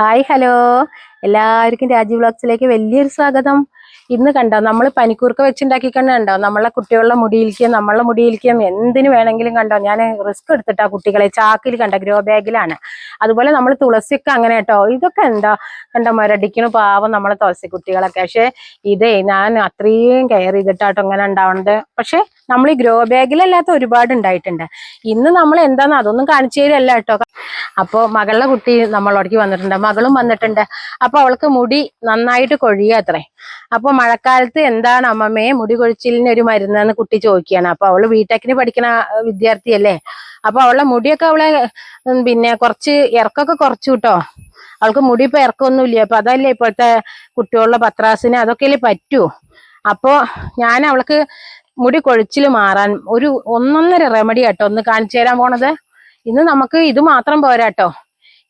Hi hello. എല്ലാവർക്കും രാജീവ് വ്ളോഗ്സിലേക്ക് വലിയൊരു സ്വാഗതം. ഇന്ന് കണ്ടോ? നമ്മൾ പനിക്കൂർക്ക വെച്ചുണ്ടാക്കി കണ്ടോ? നമ്മളെ കുട്ടികളുടെ മുടിയിലേക്കും നമ്മളെ മുടിയിലേക്കും എന്തിനു വേണമെങ്കിലും കണ്ടോ? ഞാൻ റിസ്ക് എടുത്തിട്ടാ കുട്ടികളെ ചാക്കിൽ കണ്ട ഗ്രോ ബാഗിലാണ്. അതുപോലെ നമ്മൾ തുളസിയൊക്കെ അങ്ങനെ കേട്ടോ. ഇതൊക്കെ എന്താ? കണ്ടോ മരടിക്കണ പാവം നമ്മളെ തുളസി കുട്ടികളൊക്കെ. പക്ഷെ ഇതേ ഞാൻ അത്രയും കെയർ ചെയ്തിട്ടാട്ടോ ഇങ്ങനെ ഉണ്ടാവണത്. പക്ഷെ നമ്മൾ ഈ ഗ്രോ ബാഗിലല്ലാത്ത ഒരുപാട് ഉണ്ടായിട്ടുണ്ട്. ഇന്ന് നമ്മൾ എന്താന്ന് അതൊന്നും കാണിച്ചു തരല്ല കേട്ടോ. അപ്പോൾ മകളുടെ കുട്ടി നമ്മളോടേക്ക് വന്നിട്ടുണ്ട്. മകളും വന്നിട്ടുണ്ട്. അപ്പോൾ അവൾക്ക് മുടി നന്നായിട്ട് കൊഴിയാത്രേ അത്രേ. അപ്പൊ മഴക്കാലത്ത് എന്താണ് അമ്മമ്മയെ മുടി കൊഴിച്ചിലിന് ഒരു മരുന്നെന്ന് കുട്ടി ചോദിക്കുകയാണ്. അപ്പൊ അവൾ ബിടെക്കിന് പഠിക്കുന്ന വിദ്യാർത്ഥിയല്ലേ? അപ്പൊ അവളുടെ മുടിയൊക്കെ അവളെ പിന്നെ കുറച്ച് ഇറക്കൊക്കെ കുറച്ചു കേട്ടോ അവൾക്ക് മുടി ഇപ്പൊ ഇറക്കൊന്നുമില്ല. അപ്പൊ അതല്ലേ ഇപ്പോഴത്തെ കുട്ടികളുടെ പത്രാസിന് അതൊക്കെയല്ലേ പറ്റൂ? അപ്പോ ഞാൻ അവൾക്ക് മുടി കൊഴിച്ചിൽ മാറാൻ ഒരു ഒന്നൊന്നര റെമഡി കേട്ടോ ഒന്ന് കാണിച്ചു തരാൻ പോണത്. ഇന്ന് നമുക്ക് ഇത് മാത്രം പോരാട്ടോ.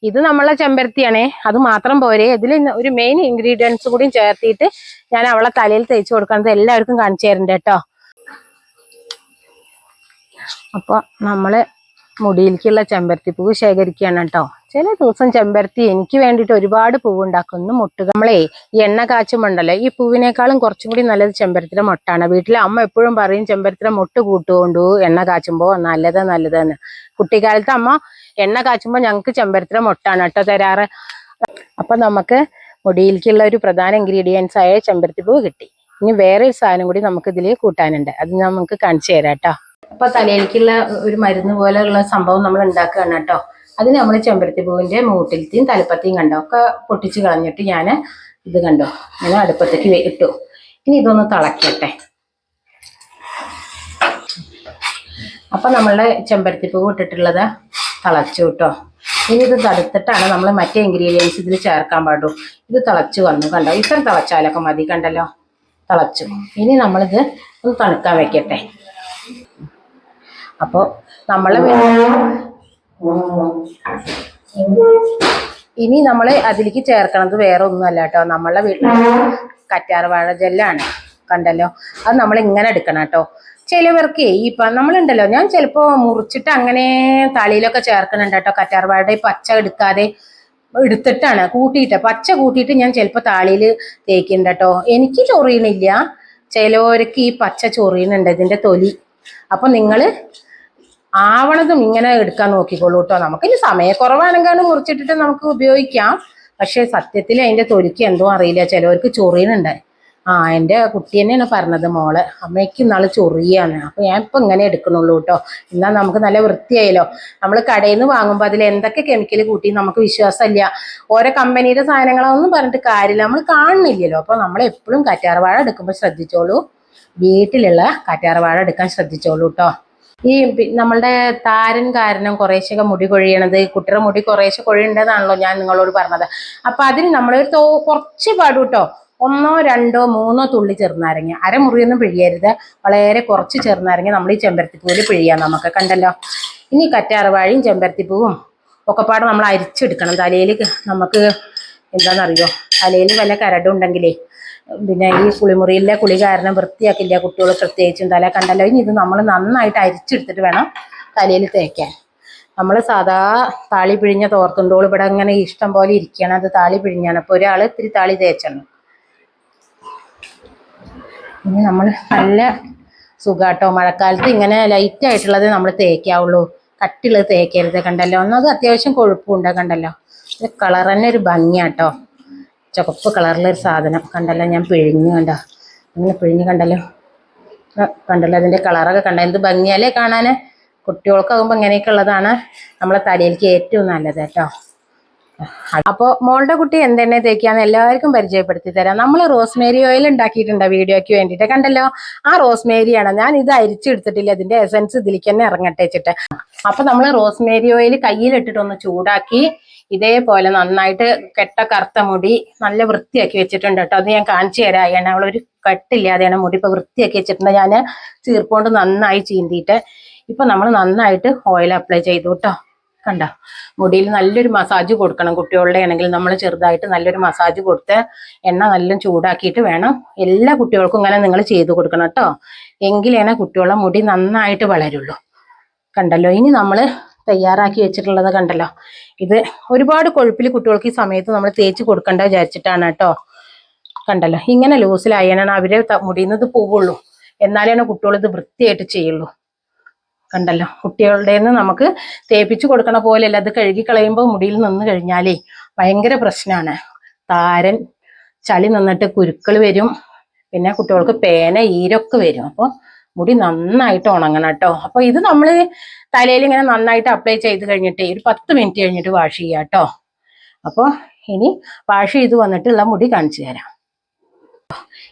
ഇത് നമ്മളെ ചെമ്പരത്തിയാണേ. അത് മാത്രം പോരെ. ഇതിൽ ഒരു മെയിൻ ഇൻഗ്രീഡിയൻസ് കൂടി ചേർത്തിട്ട് ഞാൻ അവളെ തലയിൽ തേച്ച് കൊടുക്കുന്നത് എല്ലാവർക്കും കാണിച്ചു തരുന്നുണ്ട് കേട്ടോ. അപ്പൊ നമ്മൾ മുടിയിലേക്കുള്ള ചെമ്പരത്തി പൂവ് ശേഖരിക്കുകയാണ് കേട്ടോ. ചില ദിവസം ചെമ്പരത്തി എനിക്ക് വേണ്ടിയിട്ട് ഒരുപാട് പൂവ് ഉണ്ടാക്കുന്നു മുട്ടുക നമ്മളെ എണ്ണ കാച്ചുമുണ്ടല്ലോ ഈ പൂവിനേക്കാളും കുറച്ചും കൂടി നല്ലത് ചെമ്പരത്തിയുടെ മുട്ടാണ്. വീട്ടിലെ അമ്മ എപ്പോഴും പറയും ചെമ്പരത്തിയുടെ മുട്ട് കൂട്ടുകൊണ്ടു എണ്ണ കാച്ചുമ്പോൾ നല്ലത് നല്ലതെന്ന് കുട്ടിക്കാലത്ത് അമ്മ എണ്ണ കാച്ചുമ്പോ ഞങ്ങൾക്ക് ചെമ്പരത്തിലെ മുട്ടാണ് കേട്ടോ തരാറ്. അപ്പൊ നമുക്ക് മുടിയിലേക്കുള്ള ഒരു പ്രധാന ഇൻഗ്രീഡിയൻസ് ആയ ചെമ്പരത്തി പൂവ് കിട്ടി. ഇനി വേറെ ഒരു സാധനം കൂടി നമുക്ക് ഇതിൽ കൂട്ടാനുണ്ട്. അത് നമുക്ക് കാണിച്ചു തരാം കേട്ടോ. അപ്പൊ തലയിലേക്കുള്ള ഒരു മരുന്ന് പോലെയുള്ള സംഭവം നമ്മൾ ഉണ്ടാക്കുകയാണ് കേട്ടോ. അതിന് നമ്മൾ ചെമ്പരത്തി പൂവിന്റെ മൂട്ടിലത്തെയും തലപ്പത്തെയും കണ്ടോ? ഒക്കെ പൊട്ടിച്ച് കളഞ്ഞിട്ട് ഞാൻ ഇത് കണ്ടോ? ഞാൻ അടുപ്പത്തേക്ക് ഇട്ടു. ഇനി ഇതൊന്ന് തിളക്കട്ടെ. അപ്പൊ നമ്മളുടെ ചെമ്പരത്തി പൂവ് ഇട്ടിട്ടുള്ളത് തിളച്ചു കേട്ടോ. ഇനി ഇത് തടുത്തിട്ടാണ് നമ്മൾ മറ്റേ ഇൻഗ്രീഡിയൻസ് ഇതിൽ ചേർക്കാൻ പാടുള്ളൂ. ഇത് തിളച്ചു വന്നു കണ്ടോ? ഇത്ര തിളച്ചാലൊക്കെ മതി കണ്ടല്ലോ? തിളച്ചു. ഇനി നമ്മളിത് ഒന്ന് തണുക്കാൻ വെക്കട്ടെ. അപ്പോൾ നമ്മൾ ഇനി നമ്മൾ അതിലേക്ക് ചേർക്കണത് വേറെ ഒന്നുമല്ല കേട്ടോ. നമ്മളെ വീട്ടിൽ കറ്റാർവാഴ ജെല്ലാണ് കണ്ടല്ലോ? അത് നമ്മൾ ഇങ്ങനെ എടുക്കണം കേട്ടോ. ചിലവർക്ക് ഈ നമ്മളുണ്ടല്ലോ ഞാൻ ചിലപ്പോൾ മുറിച്ചിട്ട് അങ്ങനെ തളിയിലൊക്കെ ചേർക്കുന്നുണ്ട് കേട്ടോ കറ്റാർവാഴയുടെ പച്ച എടുക്കാതെ എടുത്തിട്ടാണ് കൂട്ടിയിട്ട്. പച്ച കൂട്ടിയിട്ട് ഞാൻ ചിലപ്പോൾ താളിയിൽ തേക്കുന്നുണ്ട് കേട്ടോ. എനിക്ക് ചൊറിയണില്ല. ചിലവർക്ക് ഈ പച്ച ചൊറിയുന്നുണ്ട് ഇതിന്റെ തൊലി. അപ്പൊ നിങ്ങൾ ആവണതും ഇങ്ങനെ എടുക്കാൻ നോക്കിക്കോളൂ കേട്ടോ. നമുക്ക് ഇനി സമയക്കുറവാണെങ്കിൽ മുറിച്ചിട്ടിട്ട് നമുക്ക് ഉപയോഗിക്കാം. പക്ഷേ സത്യത്തിൽ അതിന്റെ തൊലിക്ക് എന്തോ അറിയില്ല. ചിലവർക്ക് ചൊറിയുന്നുണ്ട് ആ എന്റെ കുട്ടി തന്നെയാണ് പറഞ്ഞത് മോൾ അമ്മയ്ക്ക് ഇന്നാൾ ചൊറിയാണ്. അപ്പൊ ഞാൻ ഇപ്പൊ ഇങ്ങനെ എടുക്കണുള്ളൂ കേട്ടോ എന്നാൽ നമുക്ക് നല്ല വൃത്തിയായല്ലോ. നമ്മൾ കടയിൽ നിന്ന് വാങ്ങുമ്പോൾ അതിൽ എന്തൊക്കെ കെമിക്കൽ കൂട്ടി നമുക്ക് വിശ്വാസമില്ല. ഓരോ കമ്പനിയുടെ സാധനങ്ങളൊന്നും പറഞ്ഞിട്ട് കാര്യമില്ല. നമ്മൾ കാണുന്നില്ലല്ലോ. അപ്പോൾ നമ്മൾ എപ്പോഴും കറ്റാർവാഴ എടുക്കുമ്പോൾ ശ്രദ്ധിച്ചോളൂ. വീട്ടിലുള്ള കറ്റാർവാഴ എടുക്കാൻ ശ്രദ്ധിച്ചോളൂ കേട്ടോ ഈ നമ്മളുടെ താരൻ കാരണം കുറേശ്ശൊക്കെ മുടി കൊഴിയണത് കുട്ടിയുടെ മുടി കുറേശ്ശെ കൊഴിയേണ്ടതാണല്ലോ ഞാൻ നിങ്ങളോട് പറഞ്ഞത്. അപ്പൊ അതിന് നമ്മളൊരു തോ കുറച്ച് പാടും കേട്ടോ ഒന്നോ രണ്ടോ മൂന്നോ തുള്ളി ചെറുനാരങ്ങ. അരമുറിയൊന്നും പിഴിയരുത്. വളരെ കുറച്ച് ചെറുനാരങ്ങ നമ്മൾ ഈ ചെമ്പരത്തിപ്പൂവിൽ പിഴിയാം നമുക്ക്. കണ്ടല്ലോ? ഇനി കറ്റാർവാഴയും ചെമ്പരത്തിപ്പൂവും ഒക്കെപ്പാട് പാടെ നമ്മൾ അരിച്ചെടുക്കണം. തലയിൽ നമുക്ക് എന്താണെന്നറിയോ തലയിൽ വല്ല കരടുണ്ടെങ്കിലേ പിന്നെ ഈ കുളിമുറിയിലെ കുളി കാരണം വൃത്തിയാക്കില്ല കുട്ടികൾ പ്രത്യേകിച്ചും തല. കണ്ടല്ലോ? ഇനി ഇത് നമ്മൾ നന്നായിട്ട് അരിച്ചെടുത്തിട്ട് വേണം തലയിൽ തേക്കാൻ. നമ്മൾ സാധാ താളി പിഴിഞ്ഞ തോർത്തുണ്ടോൾ ഇവിടെ അങ്ങനെ ഇഷ്ടം പോലെ ഇരിക്കുകയാണ്. അത് താളി പിഴിഞ്ഞാണ്. അപ്പോൾ ഒരാൾ ഇത്തിരി താളി തേച്ചണം ഇനി നമ്മൾ നല്ല സുഖാട്ടോ. മഴക്കാലത്ത് ഇങ്ങനെ ലൈറ്റ് ആയിട്ടുള്ളത് നമ്മൾ തേക്കാവുള്ളൂ. കട്ടിയുള്ളത് തേക്കരുത് കണ്ടല്ലോ. ഒന്നത് അത്യാവശ്യം കൊഴുപ്പുണ്ട് കണ്ടല്ലോ. ഇത് കളർ തന്നെ ഒരു ഭംഗിയാട്ടോ. ചുവപ്പ് കളറിലൊരു സാധനം കണ്ടല്ലോ. ഞാൻ പിഴിഞ്ഞു കണ്ടോ. അങ്ങനെ പിഴിഞ്ഞ് കണ്ടല്ലോ. കണ്ടല്ലോ. അതിന്റെ കളറൊക്കെ കണ്ട. എന്ത് ഭംഗിയാലേ കാണാൻ കുട്ടികൾക്കാകുമ്പോൾ ഇങ്ങനെയൊക്കെ ഉള്ളതാണ് നമ്മളെ തലയിലേക്ക് ഏറ്റവും നല്ലത് കേട്ടോ. അപ്പോൾ മോളുടെ കുട്ടി എന്തെണ്ണ തേക്കാന്ന് എല്ലാവർക്കും പരിചയപ്പെടുത്തി തരാം. നമ്മൾ റോസ്മേരി ഓയിൽ ഉണ്ടാക്കിയിട്ടുണ്ട് വീഡിയോയ്ക്ക് വേണ്ടിയിട്ട്. കണ്ടല്ലോ? ആ റോസ്മേരിയാണ്. ഞാൻ ഇത് അരിച്ചെടുത്തിട്ടില്ല. ഇതിന്റെ എസൻസ് ഇതിലേക്ക് തന്നെ ഇറങ്ങട്ടെ വെച്ചിട്ട്. അപ്പൊ നമ്മൾ റോസ്മേരി ഓയിൽ കയ്യിലിട്ടിട്ടൊന്ന് ചൂടാക്കി ഇതേപോലെ നന്നായിട്ട് കെട്ട കറുത്ത മുടി നല്ല വൃത്തിയാക്കി വെച്ചിട്ടുണ്ട് കേട്ടോ. അത് ഞാൻ കാണിച്ചു തരാം. കാരണം അവളൊരു കെട്ടില്ലാതെയാണ് മുടി ഇപ്പൊ വൃത്തിയാക്കി വെച്ചിട്ടുണ്ട്. ഞാൻ ചീർപ്പോണ്ട് നന്നായി ചീന്തിയിട്ട്. ഇപ്പൊ നമ്മൾ നന്നായിട്ട് ഓയിൽ അപ്ലൈ ചെയ്തു കേട്ടോ. കണ്ടോ? മുടിയിൽ നല്ലൊരു മസാജ് കൊടുക്കണം കുട്ടികളുടെ ആണെങ്കിൽ നമ്മൾ ചെറുതായിട്ട് നല്ലൊരു മസാജ് കൊടുത്ത് എണ്ണ നല്ല ചൂടാക്കിയിട്ട് വേണം. എല്ലാ കുട്ടികൾക്കും ഇങ്ങനെ നിങ്ങൾ ചെയ്തു കൊടുക്കണം കേട്ടോ. എങ്കിലേനെ കുട്ടികളുടെ മുടി നന്നായിട്ട് വളരുള്ളൂ. കണ്ടല്ലോ? ഇനി നമ്മൾ തയ്യാറാക്കി വെച്ചിട്ടുള്ളത് കണ്ടല്ലോ? ഇത് ഒരുപാട് കൊഴുപ്പിൽ കുട്ടികൾക്ക് ഈ സമയത്ത് നമ്മൾ തേച്ച് കൊടുക്കണ്ട വിചാരിച്ചിട്ടാണ് കേട്ടോ. കണ്ടല്ലോ? ഇങ്ങനെ ലൂസിലായാണ് അവരെ മുടിയുന്നത് പോവുള്ളൂ. എന്നാലാണ് കുട്ടികൾ ഇത് വൃത്തിയായിട്ട് ചെയ്യുള്ളൂ. കണ്ടല്ലോ കുട്ടികളുടെന്ന് നമുക്ക് തേപ്പിച്ച് കൊടുക്കണ പോലെയല്ല അത് കഴുകി കളയുമ്പോൾ മുടിയിൽ നിന്ന് കഴിഞ്ഞാലേ ഭയങ്കര പ്രശ്നമാണ് താരൻ ചളി നിന്നിട്ട് കുരുക്കൾ വരും പിന്നെ കുട്ടികൾക്ക് പേന ഈരൊക്കെ വരും. അപ്പോൾ മുടി നന്നായിട്ട് ഉണങ്ങണം കേട്ടോ. അപ്പോൾ ഇത് നമ്മൾ തലയിൽ ഇങ്ങനെ നന്നായിട്ട് അപ്ലൈ ചെയ്ത് കഴിഞ്ഞിട്ട് ഒരു പത്ത് മിനിറ്റ് കഴിഞ്ഞിട്ട് വാഷ് ചെയ്യാം കേട്ടോ. അപ്പോൾ ഇനി വാഷ് ചെയ്ത് വന്നിട്ടുള്ള മുടി കാണിച്ചു തരാം.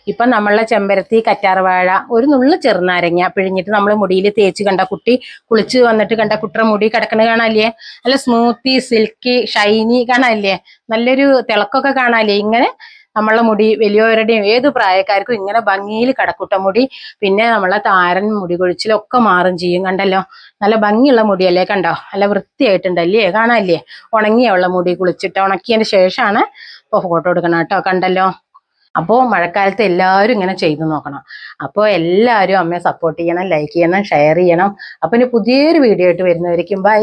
ഇപ്പം നമ്മളെ ചെമ്പരത്തി കറ്റാർവാഴ ഒരു നുള്ളു ചെറുനാരങ്ങ പിഴിഞ്ഞിട്ട് നമ്മൾ മുടിയിൽ തേച്ച് കണ്ട കുട്ടി കുളിച്ച് വന്നിട്ട് കണ്ട കുട്ടിയുടെ മുടി കിടക്കണ കാണാല്ലേ നല്ല സ്മൂത്തി സിൽക്കി ഷൈനി കാണാല്ലേ നല്ലൊരു തിളക്കൊക്കെ കാണാല്ലേ ഇങ്ങനെ നമ്മളെ മുടി വലിയവരുടെയും ഏത് പ്രായക്കാർക്കും ഇങ്ങനെ ഭംഗിയിൽ കടക്കുട്ട മുടി. പിന്നെ നമ്മളെ താരൻ മുടി കൊഴിച്ചിലൊക്കെ മാറും ചെയ്യും കണ്ടല്ലോ? നല്ല ഭംഗിയുള്ള മുടിയല്ലേ കണ്ടോ? നല്ല വൃത്തിയായിട്ടുണ്ടല്ലേ? കാണാല്ലേ ഉണങ്ങിയുള്ള മുടി കുളിച്ചിട്ട് ഉണക്കിയതിന് ശേഷമാണ് ഇപ്പോൾ ഫോട്ടോ എടുക്കണം കേട്ടോ കണ്ടല്ലോ? അപ്പോൾ മഴക്കാലത്ത് എല്ലാവരും ഇങ്ങനെ ചെയ്തു നോക്കണം. അപ്പോൾ എല്ലാവരും അമ്മയെ സപ്പോർട്ട് ചെയ്യണം ലൈക്ക് ചെയ്യണം ഷെയർ ചെയ്യണം. അപ്പം ഇനി പുതിയൊരു വീഡിയോ ആയിട്ട് വരുന്നവരിക്കും ബൈ